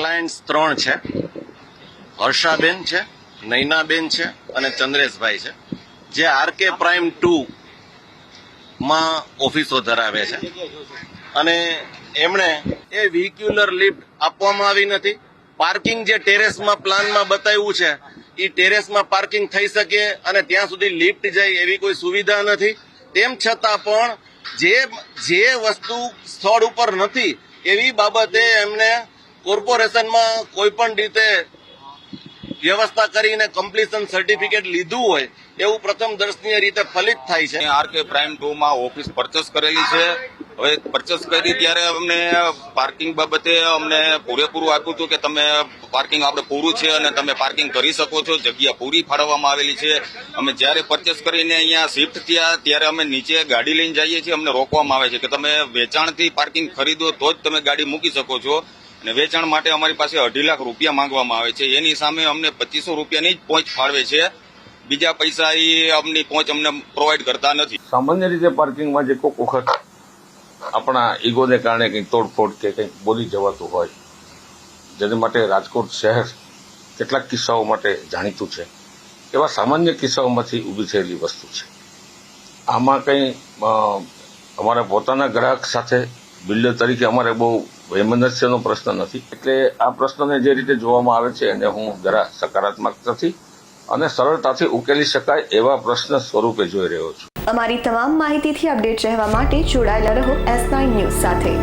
Clients ત્રણ છે. હર્ષાબેન છે, નૈનાબેન છે અને ચંદ્રેશભાઈ છે. જે આરકે પ્રાઇમ ટુ માં ઓફિસો ધરાવે છે. અને એમણે એ વ્હીક્યુલર લિફ્ટ આપવામાં આવી નથી. પાર્કિંગ જે ટેરેસમાં, પ્લાનમાં બતાવ્યું છે એ ટેરેસમાં પાર્કિંગ થઈ શકે અને ત્યાં સુધી લિફ્ટ જાય એવી કોઈ સુવિધા નથી. તેમ છતાં પણ જે જે વસ્તુ સ્થળ ઉપર નથી, એવી બાબતે એમને કોર્પોરેશનમાં કોઈ પણ રીતે વ્યવસ્થા કરીને કમ્પ્લીશન સર્ટિફિકેટ લીધું હોય, એવું પ્રથમ દર્શનીય રીતે ફલિત થાય છે. આર કે પ્રાઇમ ટુ માં ઓફિસ પરચેસ કરેલી છે. હવે પરચેસ કરી ત્યારે અમને પાર્કિંગ બાબતે અમને પૂરેપૂરું આપ્યું હતું કે તમે પાર્કિંગ આપણે પૂરું છે અને તમે પાર્કિંગ કરી શકો છો. જગ્યા પૂરી ફાળવવામાં આવેલી છે. અમે જ્યારે પરચેસ કરીને અહીંયા શિફ્ટ થયા ત્યારે અમે નીચે ગાડી લઈને જઈએ છીએ. અમને રોકવામાં આવે છે કે તમે વેચાણથી પાર્કિંગ ખરીદો તો જ તમે ગાડી મૂકી શકો છો. અને વેચાણ માટે અમારી પાસે અઢી લાખ રૂપિયા માંગવામાં આવે છે. એની સામે અમને પચીસો રૂપિયાની જ પહોંચ ફાળવે છે. બીજા પૈસા એ અમની પહોંચ અમને પ્રોવાઈડ કરતા નથી. સામાન્ય રીતે પાર્કિંગમાં જે કોઈક વખત આપણા ઈગોને કારણે કંઈક તોડફોડ કે કંઈક બોલી જવાતું હોય, જેને માટે રાજકોટ શહેર કેટલાક કિસ્સાઓ માટે જાણીતું છે. એવા સામાન્ય કિસ્સાઓમાંથી ઊભી થયેલી વસ્તુ છે. આમાં કંઈ અમારા પોતાના ગ્રાહક સાથે બિલ્ડર તરીકે અમારે બહુ વૈમનસ્યનો પ્રશ્ન નથી. એટલે આ પ્રશ્નને જે રીતે જોવામાં આવે છે એને હું જરા સકારાત્મક નથી અને સરળતાથી ઉકેલી શકાય એવા પ્રશ્ન સ્વરૂપે જોઈ રહ્યો છું. અમારી તમામ માહિતીથી અપડેટ રહેવા માટે જોડાયેલા રહો એસ ન્યૂઝ સાથે.